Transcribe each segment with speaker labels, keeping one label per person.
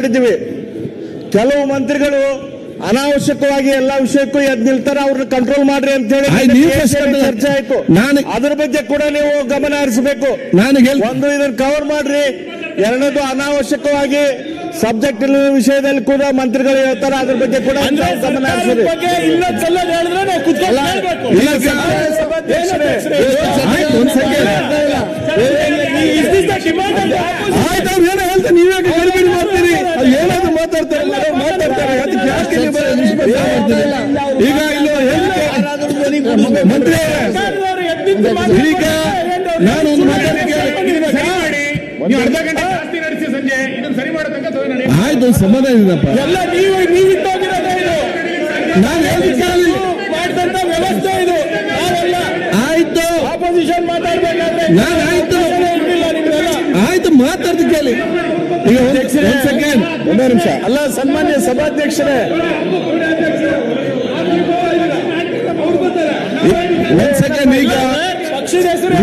Speaker 1: ಮಾಡಿದ್ದೀವಿ. ಕೆಲವು ಮಂತ್ರಿಗಳು ಅನಾವಶ್ಯಕವಾಗಿ ಎಲ್ಲಾ ವಿಷಯಕ್ಕೂ ಎದ್ ನಿಲ್ತಾರೆ ಅವ್ರನ್ನ ಕಂಟ್ರೋಲ್ ಮಾಡ್ರಿ ಅಂತ ಹೇಳಿ ಚರ್ಚೆ ಆಯ್ತು.
Speaker 2: ನಾನು-
Speaker 1: ಅದ್ರ ಬಗ್ಗೆ ಕೂಡ ನೀವು ಗಮನ ಹರಿಸಬೇಕು.
Speaker 2: ನಾನು
Speaker 1: ಒಂದು ಇದನ್ನ ಕವರ್ ಮಾಡ್ರಿ. ಎರಡನೇದು ಅನಾವಶ್ಯಕವಾಗಿ ಸಬ್ಜೆಕ್ಟ್ ವಿಷಯದಲ್ಲಿ ಕೂಡ ಮಂತ್ರಿಗಳು ಹೇಳ್ತಾರೆ ಅದ್ರ ಬಗ್ಗೆ ಕೂಡ ಗಮನ ಹರಿಸಿರಿ
Speaker 3: ಇನ್ನೊಂದ್ಸಲ ಹೇಳಿದ್ರೆ ನಾವು ಕುತ್ಕೊಂಡು ಕೇಳ್ಬೇಕು.
Speaker 1: ಇಲ್ಲ, ಸಭಾ- ಸಭಾಧ್ಯಕ್ಷರೇ.
Speaker 2: ಆಯ್ತು, ಒಂದ್ second.
Speaker 3: Is this the demand of the opposition?
Speaker 2: ಆಯ್ತು ಅವ್ರು ಏನೋ ಹೇಳ್ತಾರೆ ನೀವೇ ಗಡಿಬಿಡಿ ಮಾಡ್ತೀರಿ ಅದು ಏನಾದ್ರು ಮಾತಾಡ್ತಾರೆ ಮಾಡೋರು ಮಾತಾಡ್ತಾರೆ ಅದಕ್ಕೆ ಯಾಕೆ ನೀವು ಬರೀ ನಿಷ್ಪಕ್ಷ ಮಾಡ್ತೀರಿ? ಈಗ ಇಲ್ಲ ಹೇಳಿಕೆ ಮಂತ್ರಿ ಅವರೇ,
Speaker 3: ಸರ್ಕಾರದವರು ಎದ್ದಿದ್ದು ಮಾತಾಡ್ತಾರೆ.
Speaker 2: ಈಗ ನಾನು ಒಂದು ಮಾತಾಡಲಿಕ್ಕೆ
Speaker 4: ನೀವು ಅರ್ಧ ಗಂಟೆ ಜಾಸ್ತಿ ನಡೆಸಿ ಸಂಜೆ ಇದನ್ನ ಸರಿ ಮಾಡೋ ನಾನು ಒಂದು.
Speaker 2: ಆಯ್ತು ಸಮಾಧಾನ ಇದಪ್ಪ
Speaker 3: ಎಲ್ಲ ನೀವು
Speaker 2: ನಾನು
Speaker 3: ಮಾಡಿದಂತ ವ್ಯವಸ್ಥೆ ಇದು.
Speaker 2: ಆಯ್ತು.
Speaker 3: ಆಪೋಸಿಷನ್ ಮಾತಾಡ್ಬೇಕಾದ್ರೆ
Speaker 2: ನಾನು ಆಯ್ತು. ಆಯ್ತು ಮಾತಾಡ್ದು ಕೇಳಿ. ಈಗ ಒಂದು ಸೆಕೆಂಡ್
Speaker 1: ಒಂದೇ ನಿಮಿಷ. ಅಲ್ಲ ಸನ್ಮಾನ್ಯ ಸಭಾಧ್ಯಕ್ಷರೇ.
Speaker 2: ಒಂದ್ ಸೆಕೆಂಡ್ ಈಗ.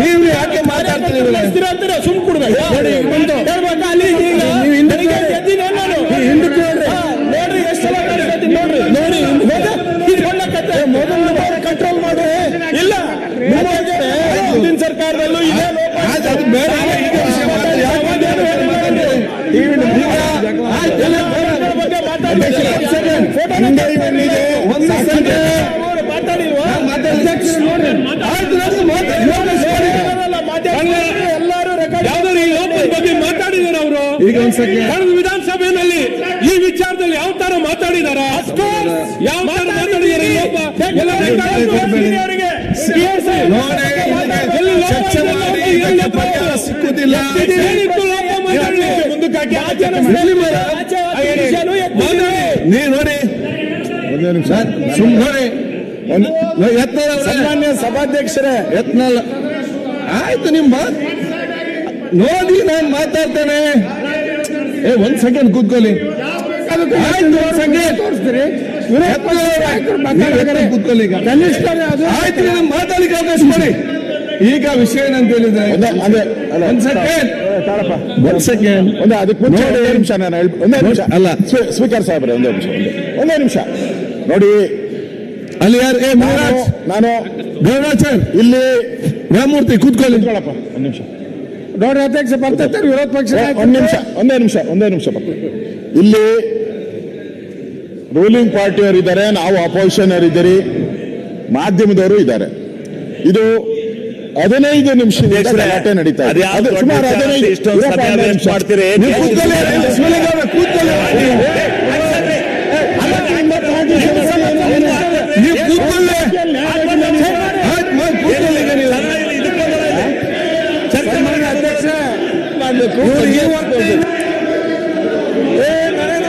Speaker 2: ನೀವು ಯಾಕೆ ಮಾತಾಡ್ತೀರಿ
Speaker 3: ಸುಮ್ ಕೊಡ್ಬೇಕು.
Speaker 2: ನೋಡಿ.
Speaker 3: ಹೇಳ್ಬೇಕಾ? ಅಲ್ಲಿ ಈಗ
Speaker 2: ನೀವು ಹಿಂದಕ್ಕೆ. ಹಿಂದಕ್ಕೆ ನೋಡ್ರಿ.
Speaker 3: ನೋಡ್ರಿ ಎಷ್ಟು ಸಲ ಮಾತಾಡ್ತೀನಿ ನೋಡ್ರಿ. ನೋಡಿ ಮೊದಲು ಕಂಟ್ರೋಲ್ ಮಾಡಿ. ಇಲ್ಲ. ಹಿಂದಿನ ಸರ್ಕಾರದಲ್ಲೂ ಇದೇ ಲೋಪ
Speaker 2: ಅದು ಬೇಡ. ಈಗ ವಿಷಯ ಮಾತಾಡಿ. ಯಾಕೆ ಮಾತಾಡಿ? ಈಗ ಆಯ್ತು, ಎಲ್ಲ ಬೇಡ.
Speaker 3: ಬಗ್ಗೆ ಮಾತಾಡಿ
Speaker 2: ಒಂದ್ ಸೆಕೆಂಡ್. ಹಿಂದೆ ಇವನಿಗೆ ಒಂದ್ ಸೆಕೆಂಡ್.
Speaker 3: ಮಾತಾಡಿಲ್ವಾ
Speaker 2: ಆಯ್ತು, ನನಗೆ ಮಾತಾಡಿ. ಯೋಗೇಶ್ ಮಾಡಿ.
Speaker 3: ಎಲ್ಲರೂ ರೆಕಾರ್ಡ್
Speaker 5: ಯಾವ್ದಾದ್ರು ಈ ಲೋಪದ ಬಗ್ಗೆ ಮಾತಾಡಿದಾರ ಅವರು
Speaker 2: ಈಗ ಒಂದ್ ಸೆಕೆಂಡ್
Speaker 5: ಕಳೆದ ವಿಧಾನಸಭೆಯಲ್ಲಿ ಈ ವಿಚಾರದಲ್ಲಿ ಯಾವ ತರ ಮಾತಾಡಿದಾರ? ಯಾವ ತರ ಮಾತಾಡಿದಾರೆ
Speaker 2: ನೋಡಿ ಚರ್ಚೆ ಮಾಡಿ ಇದಕ್ಕೆ ಪರಿಹಾರ ಸಿಕ್ಕುದಿಲ್ಲ.
Speaker 5: ಏನಿತ್ತು ಲೋಪ ಮಾತಾಡ್ಲಿಕ್ಕೆ ಮುಂದಕ್ಕೆ ಹಾಕಿ ಆಚೆ
Speaker 2: ಇಲ್ಲಿ ಮಾಡ.
Speaker 5: ಮಾತಾಡಿ.
Speaker 2: ನೀವು ನೋಡಿ. ಸುಮ್ ನೋಡಿ. ಯತ್ನಾಳ್ ಅವರೇ,
Speaker 1: ಸನ್ಮಾನ್ಯ ಸಭಾಧ್ಯಕ್ಷರೇ.
Speaker 2: ಯತ್ನಲ್ಲ ಆಯ್ತು ನಿಮ್ಮ ನೋಡಿ ನಾನು ಮಾತಾಡ್ತೇನೆ. ಏ ಒಂದ್ ಸೆಕೆಂಡ್ ಕೂತ್ಕೊಳ್ಳಿ. ಕೂತ್ಕೊಳ್ಳಿ ಈಗ. ಆಯ್ತು ಮಾತಾಡ್ಲಿಕ್ಕೆ ಅವಕಾಶ ಮಾಡಿ ಈಗ ವಿಷಯ ಏನಂತ ಹೇಳಿದ್ರೆ ಒಂದ್ ಸೆಕೆಂಡ್ ಒಂದ್ ಸೆಕೆಂಡ್
Speaker 1: ಒಂದೇ ಅದಕ್ಕೆ ಮುಂಚೆ. ಒಂದೇ ನಿಮಿಷ ನಾನು ಹೇಳ್- ಒಂದೇ ನಿಮಿಷ.
Speaker 2: ಅಲ್ಲ.
Speaker 1: ಸ್ವೀಕರ್ ಸ್ಪೀಕರ್ ಸಾಹೇಬ್ರೆ ಒಂದೇ ನಿಮಿಷ ಒಂದೇ- ನಿಮಿಷ. ನೋಡಿ.
Speaker 2: ಅಲ್ಲಿ ಯಾರು? ಏ
Speaker 1: ನಾನು
Speaker 2: ಮಹಾರಾಜ್
Speaker 1: ನಾನು
Speaker 2: ಗೌರಾಚಾರ್
Speaker 1: ಇಲ್ಲಿ
Speaker 2: ರಾಮೂರ್ತಿ ಕೂತ್ಕೊಳ್ಳಿ.
Speaker 1: ಒಂದ್ ನಿಮಿಷ.
Speaker 3: ನೋಡ್ರಿ ಅಧ್ಯಕ್ಷ ಬರ್ತಾರೆ ವಿರೋಧ ಪಕ್ಷ
Speaker 1: ಒಂದ್ ನಿಮಿಷ ಒಂದೇ ನಿಮಿಷ ಒಂದೇ ನಿಮಿಷ. ಇಲ್ಲಿ ರೂಲಿಂಗ್ ಪಾರ್ಟಿಯವರು ಇದ್ದಾರೆ ನಾವು ಅಪೋಸಿಷನ್ ಇದ್ದೀರಿ ಮಾಧ್ಯಮದವರು ಇದ್ದಾರೆ. ಇದು ಹದಿನೈದು ನಿಮಿಷ ಗಲಾಟೆ ನಡೀತಾ ಇದೆ. ಸುಮಾರು ಹದಿನೈದು
Speaker 6: ಅಂತ ಇಷ್ಟೊಂದು
Speaker 1: ಇರಪ್ಪ,
Speaker 6: ಸಮಯ
Speaker 1: ಒಂದೇ
Speaker 6: waste
Speaker 1: ನಿಮಿಷ.
Speaker 6: ಮಾಡ್ತೀರಿ?
Speaker 1: ನೀವು ಕೂತ್ಕೊಳ್ಳಿ, ಶಿವಲಿಂಗ ಅವರೇ, ಕೂತ್ಕೊಳ್ಳಿ.
Speaker 2: ನೀವು ಕೂತ್ಕೊಳ್ಳಿ ಆಯ್ತು ಮಾಡಿ ಕೂತ್ಕೊಳ್ಳಿ ಈಗ ನೀವು
Speaker 1: ಸನ್ಮಾನ್ಯ ಅಧ್ಯಕ್ಷ,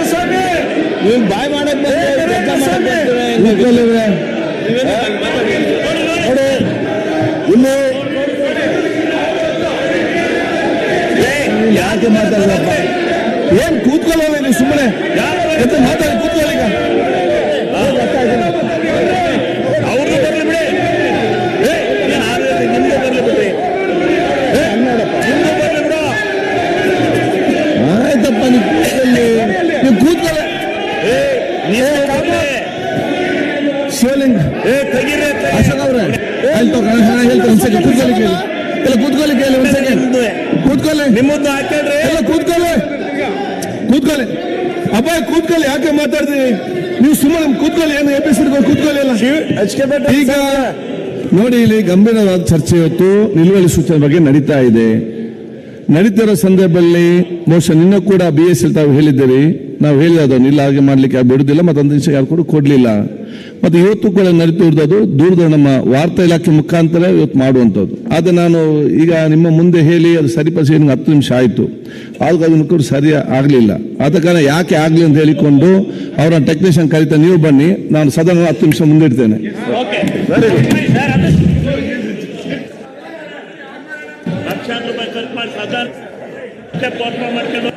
Speaker 1: ಸ್ವಾಮಿ. ನೀವು ಬಾಯ್ ಮಾಡಕ್. ನೋಡಿ ಇಲ್ಲಿ
Speaker 2: ಯಾಕೆ ಮಾತಾಡಪ್ಪ ಏನ್ ಕೂತ್ಕೊಳ್ಳೋಲ್ಲ ನೀವು ಸುಮ್ಮನೆ ಎಂತ ಮಾತಾಡಿ ಕೂತ್ಕೊಳ್ಳಿ ಈಗ
Speaker 6: ಅವ್ರದ್ದು ಬರ್ಲಿ ಬಿಡಿ ಏ, ಏನ್ ಆದ್ರೆ ನಿಮ್ದು ಬರ್ಲಿ ಬಿಡ್ರಿ ಏ, ನಿಮ್ದು ಬರ್ಲಿ ಬಿಡು
Speaker 2: ಆಯ್ತಪ್ಪ ನೀವು ಕೂತ್ಕೊಳ್ಳಿ ನೀವು ಕೂತ್ಕೊಳ್ಳಿ
Speaker 6: ಏ, ನೀವು ಬರ್ಲಿ. ಏ ತೆಗೀರಿ ತೆಗೀರಿ.
Speaker 2: ಅಶೋಕ್ ಅವ್ರೆ ಅಲ್ಲಿ ತಗೋ ನಾನು ಹೇಳ್ತೇನೆ ಒಂದ್ ಸೆಕೆಂಡ್ ಕೂತ್ಕೊಳ್ಳಿ ಕೇಳಿ. ಕೂತ್ಕೊಳ್ಳಿ ಕೇಳಿ ಒಂದ್ ಸೆಕೆಂಡ್. ಕೂತ್ಕೊಳ್ಳಿ. ಕೂತ್ಕೊಳ್ಳಿ. ಕೂತ್ಕೊಳ್ಳಿ. ಅಬ್ಬಾಯ್ ಕೂತ್ಕೊಳ್ಳಿ ಯಾಕೆ ಮಾತಾಡ್ತೀವಿ ನೀವು ಸುಮ್ಮನೆ ಕೂತ್ಕೊಳ್ಳಿ ಏನು ಎಪಿಸಿಡ್ ಕೂತ್ಕೊಳ್ಳಿ ಈಗ ನೋಡಿ ಇಲ್ಲಿ ಗಂಭೀರವಾದ ಚರ್ಚೆ ಇವತ್ತು ನಿಲುವಳಿ ಸೂಚನೆ ಬಗ್ಗೆ ನಡೀತಾ ಇದೆ. ನಡೀತಿರೋ ಸಂದರ್ಭದಲ್ಲಿ ಬಹುಶಃ ನಿನ್ನ ಕೂಡ ಬಿ ಎಸ್ ಎಲ್ ತಾವು ಹೇಳಿದ್ದೀರಿ ನಾವು ಹೇಳಿದವನು ಇಲ್ಲ ಹಾಗೆ ಮಾಡ್ಲಿಕ್ಕೆ ಬಿಡುದಿಲ್ಲ ಮತ್ತೊಂದು ದಿವಸ ಯಾರು ಕೂಡ ಕೊಡ್ಲಿಲ್ಲ. ಮತ್ತೆ ಇವತ್ತು ಕೂಡ ನಡೀತಿರೋದು ದೂರದ ನಮ್ಮ ವಾರ್ತಾ ಇಲಾಖೆ ಮುಖಾಂತರ ಇವತ್ತು ಮಾಡುವಂಥದ್ದು. ಆದರೆ ನಾನು ಈಗ ನಿಮ್ಮ ಮುಂದೆ ಹೇಳಿ ಅದು ಸರಿಪಡಿಸಿ ನಿಮ್ಗೆ ಹತ್ತು ನಿಮಿಷ ಆಯಿತು. ಆದ್ರೂ ಅದನ್ನು ಸರಿ ಆಗಲಿಲ್ಲ. ಆದ ಕಾರಣ ಯಾಕೆ ಆಗಲಿ ಅಂತ ಹೇಳಿಕೊಂಡು ಅವರ ಟೆಕ್ನಿಷಿಯನ್ ಕರೀತಾ ನೀವು ಬನ್ನಿ. ನಾನು ಸದನ ಹತ್ತು ನಿಮಿಷ
Speaker 6: ಸಾಧಾರಣ. ಮಾಡ್ಕೊಂಡು